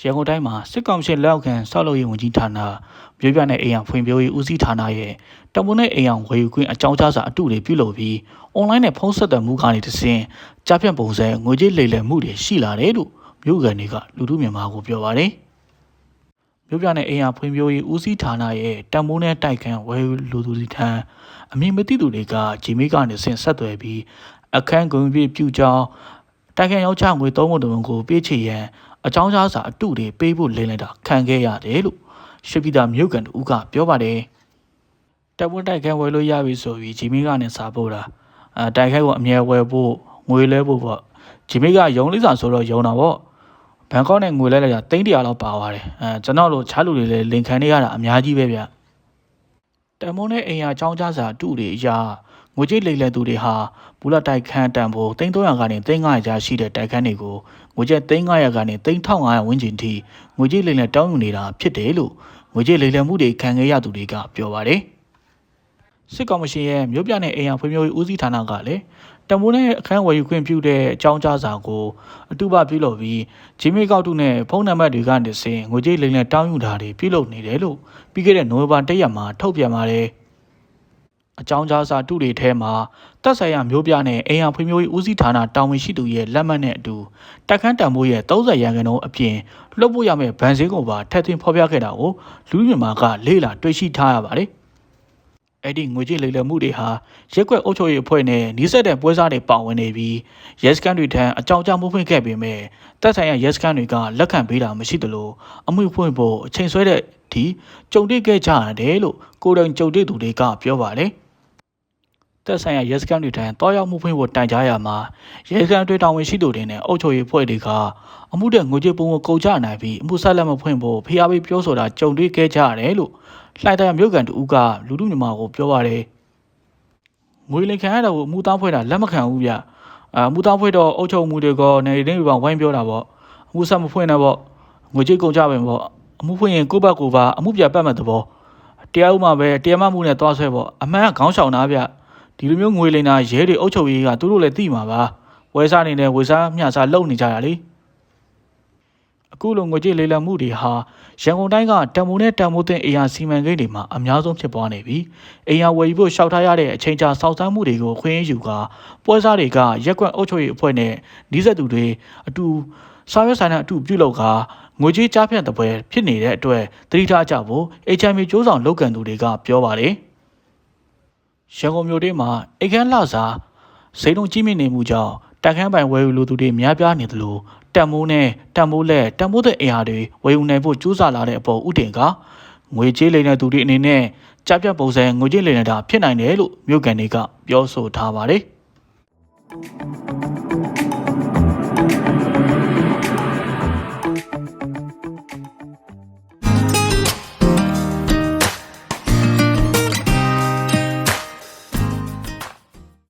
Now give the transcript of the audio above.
ရန်ကုန်တိုင်းမှာစစ်ကောင်စီလက်အောက်ခံဆောက်လုပ်ရေးဝန်ကြီးဌာနမြို့ပြနဲ့အိမ်အောင်ဖွံ့ဖြိုးရေးဦးစီးဌာနရဲ့တမွန်းနဲ့အိမ်အောင်ဝယ်ယူခွင့်အကြောင်းကြားစာအတုတွေပြုလုပ်ပြီးအွန်လိုင်းနဲ့ဖုန်းဆက်သွယ်မှုကနေတဆင့်ကြားဖြတ်ပုံစံငွေကြေးလိမ်လည်မှုတွေရှိလာတယ်လို့မြို့ကန်တွေကလူထုမြန်မာကိုပြောပါတယ်။မြို့ပြနဲ့အိမ်အောင်ဖွံ့ဖြိုးရေးဦးစီးဌာနရဲ့တမွန်းနဲ့တိုက်ခန်းဝယ်ယူလူသူတွေထံအမည်မသိသူတွေကဂျီမေးကနေဆင့်ဆက်သွယ်ပြီးအခန်းကုန်ပြည့်ပြုကြောင်းတိုက်ခန်းရောက်ချငွေသုံးဖို့တဝန်ကိုပေးချေရန် အကြောင်းကြားစာအတုတွေပေးဖို့လင်းလိုက်တာခံခဲ့ရတယ်လို့ရှိပိတာမြို့ကန်တူကပြောပါတယ်။တပ်ပွဲတိုက်ခန်းဝယ်လို့ရပြီဆိုပြီးဂျီမီကနေစာပို့တာအဲတိုက်ခန်းကိုအမြဲဝယ်ဖို့ငွေလဲဖို့ပေါ့ဂျီမီကယုံလိစာဆိုတော့ယုံတာပေါ့ဘန်ကောက်နဲ့ငွေလဲလိုက်တာ300လောက်ပါသွားတယ်အဲကျွန်တော်တို့ချားလူတွေလည်းလင်ခံနေရတာအများကြီးပဲဗျတမုံနဲ့အိမ်ယာအကြောင်းကြားစာအတုတွေအရာ ငွေကြေးလိမ်လည်သူတွေဟာဘူလာတိုက်ခန်းတန်ဖိုး300ကနေ300ကျရှိတဲ့တိုက်ခန်းတွေကိုငွေကြေး300ကနေ3500ဝန်းကျင်ထိငွေကြေးလိမ်လည်တောင်းယူနေတာဖြစ်တယ်လို့ငွေကြေးလိမ်လည်မှုတွေခံခဲ့ရသူတွေကပြောပါတယ်စစ်ကောင်မရှင်ရဲ့မြို့ပြနဲ့အိမ်ယာဖွံ့ဖြိုးရေးဦးစီးဌာနကလည်းတမိုးနဲ့အခန်းဝယ်ယူခွင့်ပြုတဲ့အကြောင်းကြားစာကိုအတုပပြုလုပ်ပြီးဂျီမေကောက်တုနဲ့ဖုန်းနံပါတ်တွေကနေစင်ငွေကြေးလိမ်လည်တောင်းယူတာတွေပြုလုပ်နေတယ်လို့ပြီးခဲ့တဲ့နိုဝင်ဘာ၁ရက်မှာထုတ်ပြန်ပါတယ် အကြောင်းကြားစာတုတွေထဲမှာတက်ဆိုင်ရမျိုးပြနဲ့အိမ်အောင်ဖွံ့ဖြိုးရေးဦးစီးဌာနတာဝန်ရှိသူရဲ့လက်မှတ်နဲ့အတူတက်ခန်းတံမိုးရဲ့30ရန်ကုန်အပြင်လွတ်ဖို့ရမယ့်ဗန်စင်းကိုပါထက်သွင်းဖော်ပြခဲ့တာကိုလူ့မြန်မာကလေးလာတွေ့ရှိထားရပါတယ်။အဲ့ဒီငွေကြေးလိမ်လည်မှုတွေဟာရက်ွက်အုပ်ချုပ်ရေးအဖွဲ့နဲ့နှိစက်တဲ့ပွဲစားတွေပါဝင်နေပြီးရဲစခန်းတွေထံအကြောင်းကြားမှုဖွင့်ခဲ့ပေမဲ့တက်ဆိုင်ရရဲစခန်းတွေကလက်ခံပေးတာမရှိသလိုအမှုဖွင့်ဖို့အချိန်ဆွဲတဲ့အထိကြုံတွေ့ခဲ့ကြရတယ်လို့ကိုယ်တိုင်ကြုံတွေ့သူတွေကပြောပါတယ်။ တက်ဆိုင်ရာရဲစခန်းတွေထံတောရောက်မှုဖွင့်ဖို့တိုင်ကြားရမှာရဲစခန်းတွေတောင်ဝင်ရှိသူတွေနဲ့အုပ်ချုပ်ရေးဖွဲ့တွေကအမှုတဲ့ငွေကြေးပုံကိုကုန်ကြနိုင်ပြီးအမှုဆက်လက်မဖွင့်ဖို့ဖိအားပေးပြောဆိုတာကြုံတွေ့ခဲ့ကြရတယ်လို့လှိုင်တရားမြို့ကန်တူကလူလူမြန်မာကိုပြောပါတယ်ငွေလင်ခံရတော့အမှုသားဖွဲ့တာလက်မခံဘူးဗျအမှုသားဖွဲ့တော့အုပ်ချုပ်မှုတွေကနေနေတွေဝိုင်းပြောတာပေါ့အမှုဆက်မဖွင့်နဲ့ပေါ့ငွေကြေးကုန်ကြပင်ပေါ့အမှုဖွင့်ရင်ကိုယ့်ဘက်ကိုပါအမှုပြပတ်မဲ့သဘောတရားဥမှာပဲတရားမမှုနဲ့တွားဆွဲပေါ့အမှန်ကခေါင်းဆောင်တာဗျ ဒီလိုမျိုးငွေလိမ်တာရဲတွေအုပ်ချုပ်ရေးကသူတို့လည်းသိမှာပါဝယ်စားနေတယ်ဝယ်စားမျှစားလုပ်နေကြတာလေအခုလိုငွေကြေးလိမ်လည်မှုတွေဟာရန်ကုန်တိုင်းကတံမိုးနဲ့တံမိုးတင်အေယာစီမံကိန်းတွေမှာအများဆုံးဖြစ်ပွားနေပြီးအေယာဝယ်ယူဖို့ရှောက်ထားရတဲ့အချိန်ကြာစောင့်ဆိုင်းမှုတွေကိုခွင့်ယူကပွဲစားတွေကရက်ကွက်အုပ်ချုပ်ရေးအဖွဲ့နဲ့နှီးဆက်သူတွေအတူဆောင်ရွက်ဆိုင်တဲ့အတူပြုလုပ်ကငွေကြေးကြားဖြတ်တဲ့ပွဲဖြစ်နေတဲ့အတွက်သတိထားကြဖို့ HMA ကျိုးဆောင်လုပ်ကန်သူတွေကပြောပါတယ် ရန်ကုန်မြို့ထဲမှာအိတ်ခမ်းလှစာစိန်လုံးကြီးမြင့်နေမှုကြောင့်တက်ခမ်းပိုင်ဝယ်ယူလိုသူတွေများပြားနေသလိုတက်မိုးနဲ့တက်မိုးလက်တက်မိုးတဲ့အရာတွေဝယ်ယူနိုင်ဖို့ကြိုးစားလာတဲ့အပေါ်ဥတင်ကငွေကြေးလိမ်တဲ့သူတွေအနေနဲ့ကြားပြတ်ပုံစံငွေကြေးလိမ်နေတာဖြစ်နိုင်တယ်လို့မြို့ကန်တွေကပြောဆိုထားပါတယ်